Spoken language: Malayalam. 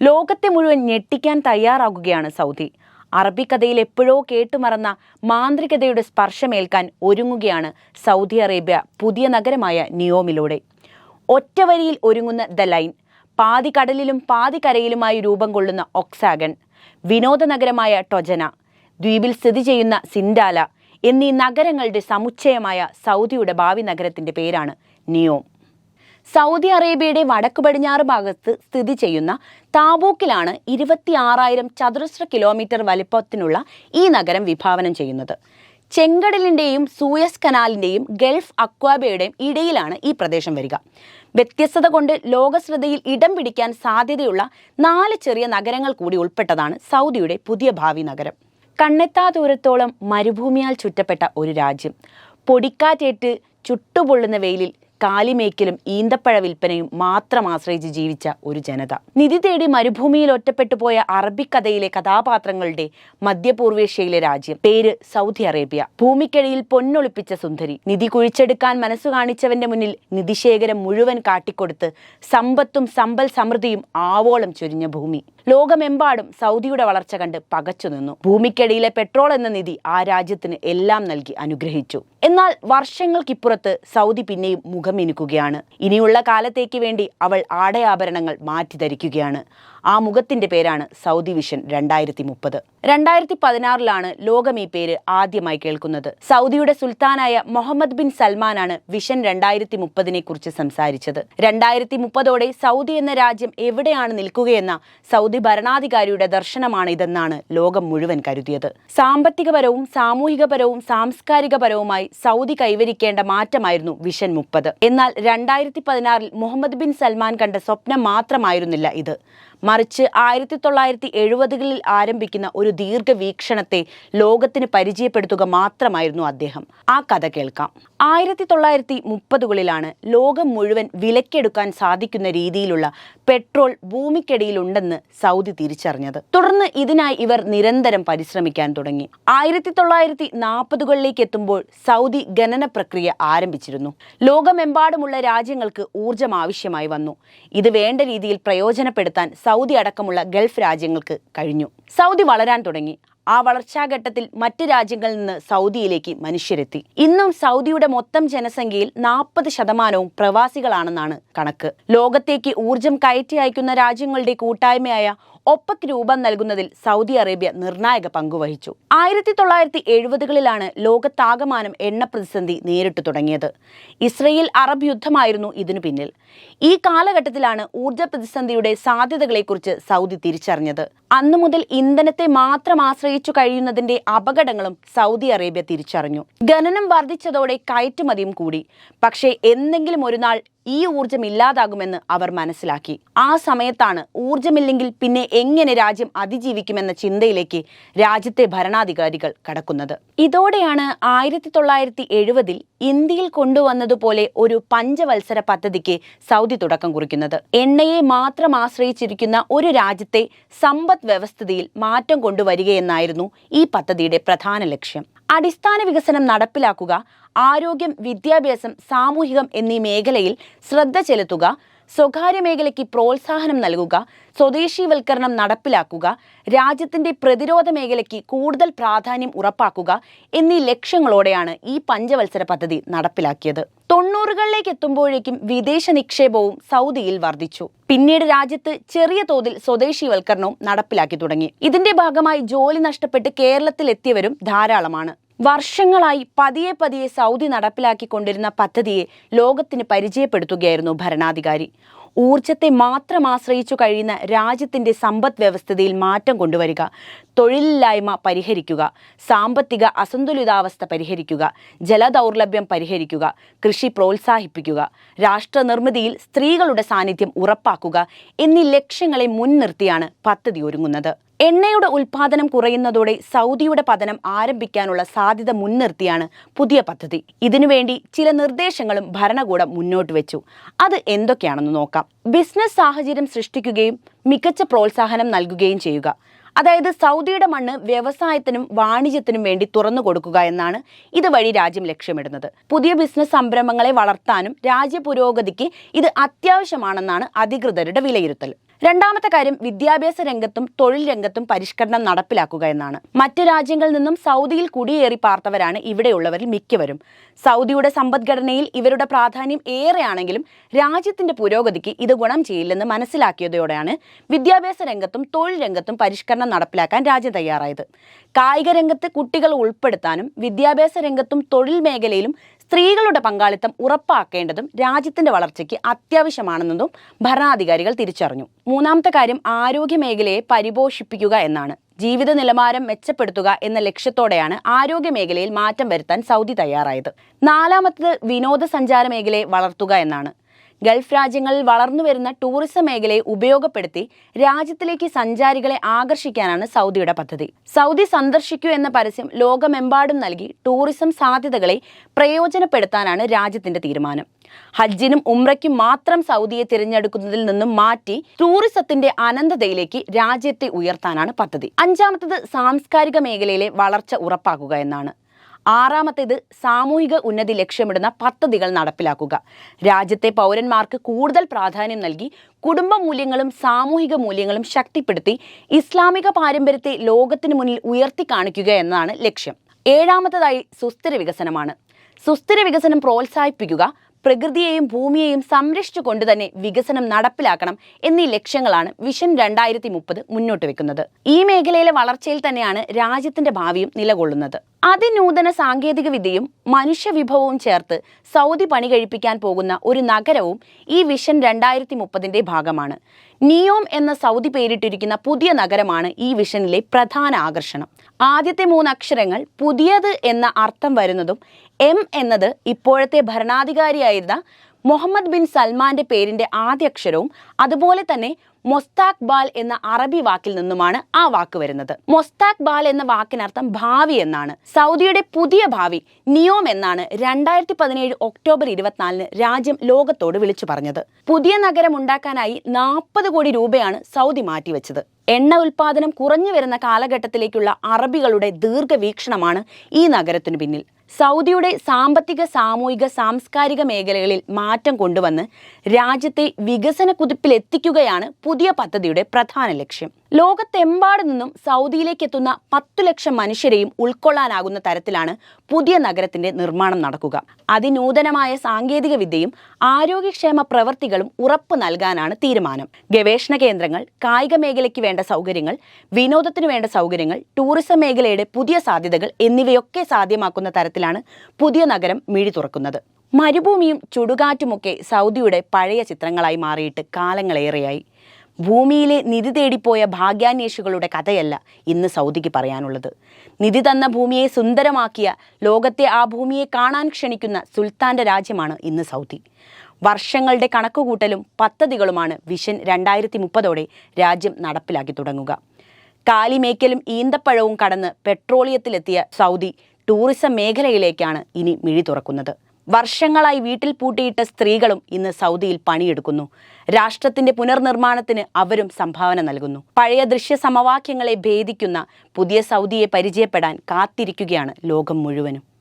ലോകത്തെ മുഴുവൻ ഞെട്ടിക്കാൻ തയ്യാറാകുകയാണ് സൗദി. അറബിക്കഥയിൽ എപ്പോഴോ കേട്ടുമറന്ന മാന്ത്രികതയുടെ സ്പർശമേൽക്കാൻ ഒരുങ്ങുകയാണ് സൗദി അറേബ്യ പുതിയ നഗരമായ നിയോമിലൂടെ. ഒറ്റവരിയിൽ ഒരുങ്ങുന്ന ദ ലൈൻ പാതി കടലിലും പാതി കരയിലുമായി രൂപം കൊള്ളുന്ന ഒക്സാഗൺ വിനോദ നഗരമായ ടൊജന ദ്വീപിൽ സ്ഥിതി ചെയ്യുന്ന സിൻഡാല എന്നീ നഗരങ്ങളുടെ സമുച്ചയമായ സൗദിയുടെ ഭാവി നഗരത്തിന്റെ പേരാണ് നിയോം. സൗദി അറേബ്യയുടെ വടക്കു പടിഞ്ഞാറ് ഭാഗത്ത് സ്ഥിതി ചെയ്യുന്ന താബൂക്കിലാണ് ഇരുപത്തി ആറായിരം ചതുരശ്ര കിലോമീറ്റർ വലിപ്പത്തിനുള്ള ഈ നഗരം വിഭാവനം ചെയ്യുന്നത്. ചെങ്കടലിന്റെയും സൂയസ് കനാലിന്റെയും ഗൾഫ് അക്വാബയുടെയും ഇടയിലാണ് ഈ പ്രദേശം വരിക. വ്യത്യസ്തത കൊണ്ട് ലോകശ്രദ്ധയിൽ ഇടം പിടിക്കാൻ സാധ്യതയുള്ള നാല് ചെറിയ നഗരങ്ങൾ കൂടി ഉൾപ്പെട്ടതാണ് സൗദിയുടെ പുതിയ ഭാവി നഗരം. കണ്ണെത്താ ദൂരത്തോളം മരുഭൂമിയാൽ ചുറ്റപ്പെട്ട ഒരു രാജ്യം. പൊടിക്കാറ്റേറ്റ് ചുട്ടുപൊള്ളുന്ന വെയിലിൽ കാലിമേക്കലും ഈന്തപ്പഴ വിൽപ്പനയും മാത്രം ആശ്രയിച്ച് ജീവിച്ച ഒരു ജനത. നിധി തേടി മരുഭൂമിയിൽ ഒറ്റപ്പെട്ടു പോയ അറബിക്കഥയിലെ കഥാപാത്രങ്ങളുടെ മധ്യപൂർവേഷ്യയിലെ രാജ്യം. പേര് സൗദി അറേബ്യ. ഭൂമിക്കടിയിൽ പൊന്നൊളിപ്പിച്ച സുന്ദരി. നിധി കുഴിച്ചെടുക്കാൻ മനസ്സു കാണിച്ചവന്റെ മുന്നിൽ നിധിശേഖരം മുഴുവൻ കാട്ടിക്കൊടുത്ത് സമ്പത്തും സമ്പൽ സമൃദ്ധിയും ആവോളം ചൊരിഞ്ഞ ഭൂമി. ലോകമെമ്പാടും സൗദിയുടെ വളർച്ച കണ്ട് പകച്ചു നിന്നു. ഭൂമിക്കടിയിലെ പെട്രോൾ എന്ന നിധി ആ രാജ്യത്തിന് എല്ലാം നൽകി അനുഗ്രഹിച്ചു. എന്നാൽ വർഷങ്ങൾക്കിപ്പുറത്ത് സൗദി പിന്നെയും മുഖമിനുക്കുകയാണ് ഇനിയുള്ള കാലത്തേക്ക് വേണ്ടി അവൾ ആടയാഭരണങ്ങൾ മാറ്റി ധരിക്കുകയാണ് ആ മുഖത്തിന്റെ പേരാണ് സൗദി വിഷൻ രണ്ടായിരത്തി മുപ്പത് രണ്ടായിരത്തി പതിനാറിലാണ് ലോകം ഈ പേര് ആദ്യമായി കേൾക്കുന്നത്. സൗദിയുടെ സുൽത്താനായ മുഹമ്മദ് ബിൻ സൽമാനാണ് വിഷൻ രണ്ടായിരത്തി മുപ്പതിനെ കുറിച്ച് സംസാരിച്ചത്. രണ്ടായിരത്തി മുപ്പതോടെ സൗദി എന്ന രാജ്യം എവിടെയാണ് നിൽക്കുകയെന്ന സൗദി ഭരണാധികാരിയുടെ ദർശനമാണ് ഇതെന്നാണ് ലോകം മുഴുവൻ കരുതിയത്. സാമ്പത്തികപരവും സാമൂഹികപരവും സാംസ്കാരികപരവുമായി സൗദി കൈവരിക്കേണ്ട മാറ്റമായിരുന്നു വിഷൻ മുപ്പത്. എന്നാൽ രണ്ടായിരത്തി പതിനാറിൽ മുഹമ്മദ് ബിൻ സൽമാൻ കണ്ട സ്വപ്നം മാത്രമായിരുന്നില്ല ഇത്. മറിച്ച് ആയിരത്തി തൊള്ളായിരത്തി എഴുപതുകളിൽ ആരംഭിക്കുന്ന ഒരു ദീർഘവീക്ഷണത്തെ ലോകത്തിന് പരിചയപ്പെടുത്തുക മാത്രമായിരുന്നു അദ്ദേഹം. ആ കഥ കേൾക്കാം. ആയിരത്തി തൊള്ളായിരത്തി മുപ്പതുകളിലാണ് ലോകം മുഴുവൻ വിലക്കെടുക്കാൻ സാധിക്കുന്ന രീതിയിലുള്ള പെട്രോൾ ഭൂമിക്കടിയിലുണ്ടെന്ന് സൗദി തിരിച്ചറിഞ്ഞത്. തുടർന്ന് ഇതിനായി ഇവർ നിരന്തരം പരിശ്രമിക്കാൻ തുടങ്ങി. ആയിരത്തി തൊള്ളായിരത്തി നാൽപ്പതുകളിലേക്ക് എത്തുമ്പോൾ സൗദി ഖനന പ്രക്രിയ ആരംഭിച്ചിരുന്നു. ലോകമെമ്പാടുമുള്ള രാജ്യങ്ങൾക്ക് ഊർജം ആവശ്യമായി വന്നു. ഇത് വേണ്ട രീതിയിൽ പ്രയോജനപ്പെടുത്താൻ സൗദി അടക്കമുള്ള ഗൾഫ് രാജ്യങ്ങൾക്ക് കഴിഞ്ഞു. സൗദി വളരാൻ തുടങ്ങി. ആ വളർച്ചാഘട്ടത്തിൽ മറ്റ് രാജ്യങ്ങളിൽ നിന്ന് സൗദിയിലേക്ക് മനുഷ്യരെത്തി. ഇന്നും സൗദിയുടെ മൊത്തം ജനസംഖ്യയിൽ നാൽപ്പത് ശതമാനവും പ്രവാസികളാണെന്നാണ് കണക്ക്. ലോകത്തേക്ക് ഊർജം കയറ്റി അയക്കുന്ന രാജ്യങ്ങളുടെ കൂട്ടായ്മയായ ഒപ്പക് രൂപം നൽകുന്നതിൽ സൗദി അറേബ്യ നിർണായക പങ്കുവഹിച്ചു ആയിരത്തി തൊള്ളായിരത്തി എഴുപതുകളിലാണ് ലോകത്താകമാനം എണ്ണ പ്രതിസന്ധി നേരിട്ടു തുടങ്ങിയത്. ഇസ്രയേൽ അറബ് യുദ്ധമായിരുന്നു ഇതിനു പിന്നിൽ. ഈ കാലഘട്ടത്തിലാണ് ഊർജ പ്രതിസന്ധിയുടെ സാധ്യതകളെക്കുറിച്ച് സൗദി തിരിച്ചറിഞ്ഞത്. അന്നു മുതൽ ഇന്ധനത്തെ മാത്രം ആശ്രയിച്ചു കഴിയുന്നതിന്റെ അപകടങ്ങളും സൗദി അറേബ്യ തിരിച്ചറിഞ്ഞു. ഖനനം വർദ്ധിച്ചതോടെ കയറ്റുമതിയും കൂടി. പക്ഷേ എന്തെങ്കിലും ഒരു നാൾ ഈ ഊർജം ഇല്ലാതാകുമെന്ന് അവർ മനസ്സിലാക്കി. ആ സമയത്താണ് ഊർജമില്ലെങ്കിൽ പിന്നെ എങ്ങനെ രാജ്യം അതിജീവിക്കുമെന്ന ചിന്തയിലേക്ക് രാജ്യത്തെ ഭരണാധികാരികൾ കടക്കുന്നത്. ഇതോടെയാണ് ആയിരത്തി തൊള്ളായിരത്തി എഴുപതിൽ ഇന്ത്യയിൽ കൊണ്ടുവന്നതുപോലെ ഒരു പഞ്ചവത്സര പദ്ധതിക്ക് സൗദി തുടക്കം കുറിക്കുന്നത്. എണ്ണയെ മാത്രം ആശ്രയിച്ചിരിക്കുന്ന ഒരു രാജ്യത്തെ സമ്പദ് വ്യവസ്ഥിതിയിൽ മാറ്റം കൊണ്ടുവരികയെന്നായിരുന്നു ഈ പദ്ധതിയുടെ പ്രധാന ലക്ഷ്യം. അടിസ്ഥാന വികസനം നടപ്പിലാക്കുക ആരോഗ്യം വിദ്യാഭ്യാസം സാമൂഹികം എന്നീ മേഖലയിൽ ശ്രദ്ധ ചെലുത്തുക സ്വകാര്യ മേഖലയ്ക്ക് പ്രോത്സാഹനം നൽകുക സ്വദേശീവൽക്കരണം നടപ്പിലാക്കുക രാജ്യത്തിന്റെ പ്രതിരോധ മേഖലയ്ക്ക് കൂടുതൽ പ്രാധാന്യം ഉറപ്പാക്കുക എന്നീ ലക്ഷ്യങ്ങളോടെയാണ് ഈ പഞ്ചവത്സര പദ്ധതി നടപ്പിലാക്കിയത്. തൊണ്ണൂറുകളിലേക്ക് എത്തുമ്പോഴേക്കും വിദേശ നിക്ഷേപവും സൗദിയിൽ വർദ്ധിച്ചു. പിന്നീട് രാജ്യത്ത് ചെറിയ തോതിൽ സ്വദേശീവൽക്കരണവും നടപ്പിലാക്കി തുടങ്ങി. ഇതിന്റെ ഭാഗമായി ജോലി നഷ്ടപ്പെട്ട് കേരളത്തിലെത്തിയവരും ധാരാളമാണ്. വർഷങ്ങളായി പതിയെ പതിയെ സൗദി നടപ്പിലാക്കിക്കൊണ്ടിരുന്ന പദ്ധതിയെ ലോകത്തിന് പരിചയപ്പെടുത്തുകയായിരുന്നു ഭരണാധികാരി. ഊർജത്തെ മാത്രം ആശ്രയിച്ചു കഴിയുന്ന രാജ്യത്തിന്റെ സമ്പദ് വ്യവസ്ഥതയിൽ മാറ്റം കൊണ്ടുവരിക. തൊഴിലില്ലായ്മ പരിഹരിക്കുക. സാമ്പത്തിക അസന്തുലിതാവസ്ഥ പരിഹരിക്കുക. ജലദൗർലഭ്യം പരിഹരിക്കുക. കൃഷി പ്രോത്സാഹിപ്പിക്കുക. രാഷ്ട്രനിർമ്മിതിയിൽ സ്ത്രീകളുടെ സാന്നിധ്യം ഉറപ്പാക്കുക എന്നീ ലക്ഷ്യങ്ങളെ മുൻനിർത്തിയാണ് പദ്ധതി ഒരുങ്ങുന്നത്. എണ്ണയുടെ ഉൽപാദനം കുറയുന്നതോടെ സൗദിയുടെ പതനം ആരംഭിക്കാനുള്ള സാധ്യത മുൻനിർത്തിയാണ് പുതിയ പദ്ധതി. ഇതിനുവേണ്ടി ചില നിർദ്ദേശങ്ങളും ഭരണകൂടം മുന്നോട്ട് വെച്ചു. അത് എന്തൊക്കെയാണെന്ന് നോക്കാം. ബിസിനസ് സാഹചര്യം സൃഷ്ടിക്കുകയും മികച്ച പ്രോത്സാഹനം നൽകുകയും ചെയ്യുക. അതായത് സൗദിയുടെ മണ്ണ് വ്യവസായത്തിനും വാണിജ്യത്തിനും വേണ്ടി തുറന്നു കൊടുക്കുക എന്നാണ് ഇതുവഴി രാജ്യം ലക്ഷ്യമിടുന്നത്. പുതിയ ബിസിനസ് സംരംഭങ്ങളെ വളർത്താനും രാജ്യ പുരോഗതിക്ക് ഇത് അത്യാവശ്യമാണെന്നാണ് അധികൃതരുടെ വിലയിരുത്തൽ. രണ്ടാമത്തെ കാര്യം വിദ്യാഭ്യാസ രംഗത്തും തൊഴിൽ രംഗത്തും പരിഷ്കരണം നടപ്പിലാക്കുക എന്നാണ്. മറ്റു രാജ്യങ്ങളിൽ നിന്നും സൗദിയിൽ കുടിയേറി പാർത്തവരാണ് ഇവിടെയുള്ളവരിൽ മിക്കവരും. സൗദിയുടെ സമ്പദ്ഘടനയിൽ ഇവരുടെ പ്രാധാന്യം ഏറെയാണെങ്കിലും രാജ്യത്തിന്റെ പുരോഗതിക്ക് ഇത് ഗുണം ചെയ്യില്ലെന്ന് മനസ്സിലാക്കിയതോടെയാണ് വിദ്യാഭ്യാസ രംഗത്തും തൊഴിൽ രംഗത്തും പരിഷ്കരണം നടപ്പിലാക്കാൻ രാജ്യം തയ്യാറായത്. കായിക രംഗത്ത് കുട്ടികൾ ഉൾപ്പെടുത്താനും വിദ്യാഭ്യാസ രംഗത്തും തൊഴിൽ മേഖലയിലും സ്ത്രീകളുടെ പങ്കാളിത്തം ഉറപ്പാക്കേണ്ടതും രാജ്യത്തിന്റെ വളർച്ചയ്ക്ക് അത്യാവശ്യമാണെന്നതും ഭരണാധികാരികൾ തിരിച്ചറിഞ്ഞു. മൂന്നാമത്തെ കാര്യം ആരോഗ്യ മേഖലയെ പരിപോഷിപ്പിക്കുക എന്നാണ്. ജീവിത നിലവാരം മെച്ചപ്പെടുത്തുക എന്ന ലക്ഷ്യത്തോടെയാണ് ആരോഗ്യ മേഖലയിൽ മാറ്റം വരുത്താൻ സൗദി തയ്യാറായത്. നാലാമത്തത് വിനോദസഞ്ചാര മേഖലയെ വളർത്തുക എന്നാണ്. ഗൾഫ് രാജ്യങ്ങളിൽ വളർന്നുവരുന്ന ടൂറിസം മേഖലയെ ഉപയോഗപ്പെടുത്തി രാജ്യത്തിലേക്ക് സഞ്ചാരികളെ ആകർഷിക്കാനാണ് സൗദിയുടെ പദ്ധതി. സൗദി സന്ദർശിക്കൂ എന്ന പരസ്യം ലോകമെമ്പാടും നൽകി ടൂറിസം സാധ്യതകളെ പ്രയോജനപ്പെടുത്താനാണ് രാജ്യത്തിന്റെ തീരുമാനം. ഹജ്ജിനും ഉംറയ്ക്കും മാത്രം സൗദിയെ തിരഞ്ഞെടുക്കുന്നതിൽ നിന്നും മാറ്റി ടൂറിസത്തിന്റെ അനന്തതയിലേക്ക് രാജ്യത്തെ ഉയർത്താനാണ് പദ്ധതി. അഞ്ചാമത്തത് സാംസ്കാരിക മേഖലയിലെ വളർച്ച ഉറപ്പാക്കുക എന്നാണ്. ആറാമത്തേത് സാമൂഹിക ഉന്നതി ലക്ഷ്യമിടുന്ന പദ്ധതികൾ നടപ്പിലാക്കുക. രാജ്യത്തെ പൗരന്മാർക്ക് കൂടുതൽ പ്രാധാന്യം നൽകി കുടുംബ മൂല്യങ്ങളും സാമൂഹിക മൂല്യങ്ങളും ശക്തിപ്പെടുത്തി ഇസ്ലാമിക പാരമ്പര്യത്തെ ലോകത്തിന് മുന്നിൽ ഉയർത്തി കാണിക്കുക എന്നതാണ് ലക്ഷ്യം. ഏഴാമത്തതായി സുസ്ഥിര വികസനമാണ്. സുസ്ഥിര വികസനം പ്രോത്സാഹിപ്പിക്കുക പ്രകൃതിയെയും ഭൂമിയെയും സംരക്ഷിച്ചുകൊണ്ട് തന്നെ വികസനം നടപ്പിലാക്കണം എന്നീ ലക്ഷ്യങ്ങളാണ് വിഷൻ രണ്ടായിരത്തി മുപ്പത് മുന്നോട്ട് വെക്കുന്നത്. ഈ മേഖലയിലെ വളർച്ചയിൽ തന്നെയാണ് രാജ്യത്തിന്റെ ഭാവിയും നിലകൊള്ളുന്നത്. അതിനൂതന വിദ്യയും മനുഷ്യവിഭവവും ചേർത്ത് സൗദി പണി കഴിപ്പിക്കാൻ പോകുന്ന ഒരു നഗരവും ഈ വിഷൻ രണ്ടായിരത്തി മുപ്പതിന്റെ ഭാഗമാണ്. നിയോം എന്ന സൗദി പേരിട്ടിരിക്കുന്ന പുതിയ നഗരമാണ് ഈ വിഷനിലെ പ്രധാന ആകർഷണം. ആദ്യത്തെ മൂന്ന് അക്ഷരങ്ങൾ പുതിയത് എന്ന അർത്ഥം വരുന്നതും എം എന്നത് ഇപ്പോഴത്തെ ഭരണാധികാരിയായിരുന്ന മുഹമ്മദ് ബിൻ സൽമാന്റെ പേരിന്റെ ആദ്യ അക്ഷരവും അതുപോലെ തന്നെ മൊസ്താഖ് ബാൽ എന്ന അറബി വാക്കിൽ നിന്നുമാണ് ആ വാക്ക് വരുന്നത്. മൊസ്താഖ് ബാൽ എന്ന വാക്കിനർത്ഥം ഭാവി എന്നാണ്. സൗദിയുടെ പുതിയ ഭാവി നിയോം എന്നാണ് രണ്ടായിരത്തി പതിനേഴ് ഒക്ടോബർ ഇരുപത്തിനാലിന് രാജ്യം ലോകത്തോട് വിളിച്ചു പറഞ്ഞത്. പുതിയ നഗരം ഉണ്ടാക്കാനായി നാൽപ്പത് കോടി രൂപയാണ് സൗദി മാറ്റിവെച്ചത്. എണ്ണ ഉൽപാദനം കുറഞ്ഞു വരുന്ന കാലഘട്ടത്തിലേക്കുള്ള അറബികളുടെ ദീർഘവീക്ഷണമാണ് ഈ നഗരത്തിനു പിന്നിൽ. സൗദിയുടെ സാമ്പത്തിക സാമൂഹിക സാംസ്കാരിക മേഖലകളിൽ മാറ്റം കൊണ്ടുവന്ന് രാജ്യത്തെ വികസന കുതിപ്പിലെത്തിക്കുകയാണ് പുതിയ പദ്ധതിയുടെ പ്രധാന ലക്ഷ്യം. ലോകത്തെമ്പാടു നിന്നും സൗദിയിലേക്ക് എത്തുന്ന പത്തു ലക്ഷം മനുഷ്യരെയും ഉൾക്കൊള്ളാനാകുന്ന തരത്തിലാണ് പുതിയ നഗരത്തിന്റെ നിർമ്മാണം നടക്കുക. അതിനൂതനമായ സാങ്കേതിക വിദ്യയും ആരോഗ്യക്ഷേമ പ്രവൃത്തികളും ഉറപ്പു നൽകാനാണ് തീരുമാനം. ഗവേഷണ കേന്ദ്രങ്ങൾ കായിക മേഖലയ്ക്ക് വേണ്ട സൗകര്യങ്ങൾ വിനോദത്തിന് വേണ്ട സൗകര്യങ്ങൾ ടൂറിസം മേഖലയുടെ പുതിയ സാധ്യതകൾ എന്നിവയൊക്കെ സാധ്യമാക്കുന്ന തരത്തിലാണ് പുതിയ നഗരം മിഴി തുറക്കുന്നത്. മരുഭൂമിയും ചുടുകാറ്റുമൊക്കെ സൗദിയുടെ പഴയ ചിത്രങ്ങളായി മാറിയിട്ട് കാലങ്ങളേറെയായി. ഭൂമിയിലെ നിധി തേടിപ്പോയ ഭാഗ്യാന്വേഷികളുടെ കഥയല്ല ഇന്ന് സൗദിക്ക് പറയാനുള്ളത്. നിധി തന്ന ഭൂമിയെ സുന്ദരമാക്കിയ ലോകത്തെ ആ ഭൂമിയെ കാണാൻ ക്ഷണിക്കുന്ന സുൽത്താന്റെ രാജ്യമാണ് ഇന്ന് സൗദി. വർഷങ്ങളുടെ കണക്കുകൂട്ടലും പദ്ധതികളുമാണ് വിഷൻ രണ്ടായിരത്തി മുപ്പതോടെ രാജ്യം നടപ്പിലാക്കി തുടങ്ങുക. കാലിമേക്കലും ഈന്തപ്പഴവും കടന്ന് പെട്രോളിയത്തിലെത്തിയ സൗദി ടൂറിസം മേഖലയിലേക്കാണ് ഇനി മിഴി തുറക്കുന്നത്. വർഷങ്ങളായി വീട്ടിൽ പൂട്ടിയിട്ട സ്ത്രീകളും ഇന്ന് സൗദിയിൽ പണിയെടുക്കുന്നു. രാഷ്ട്രത്തിന്റെ പുനർനിർമ്മാണത്തിന് അവരും സംഭാവന നൽകുന്നു. പഴയ ദൃശ്യ സമവാക്യങ്ങളെ ഭേദിക്കുന്ന പുതിയ സൗദിയെ പരിചയപ്പെടാൻ കാത്തിരിക്കുകയാണ് ലോകം മുഴുവനും.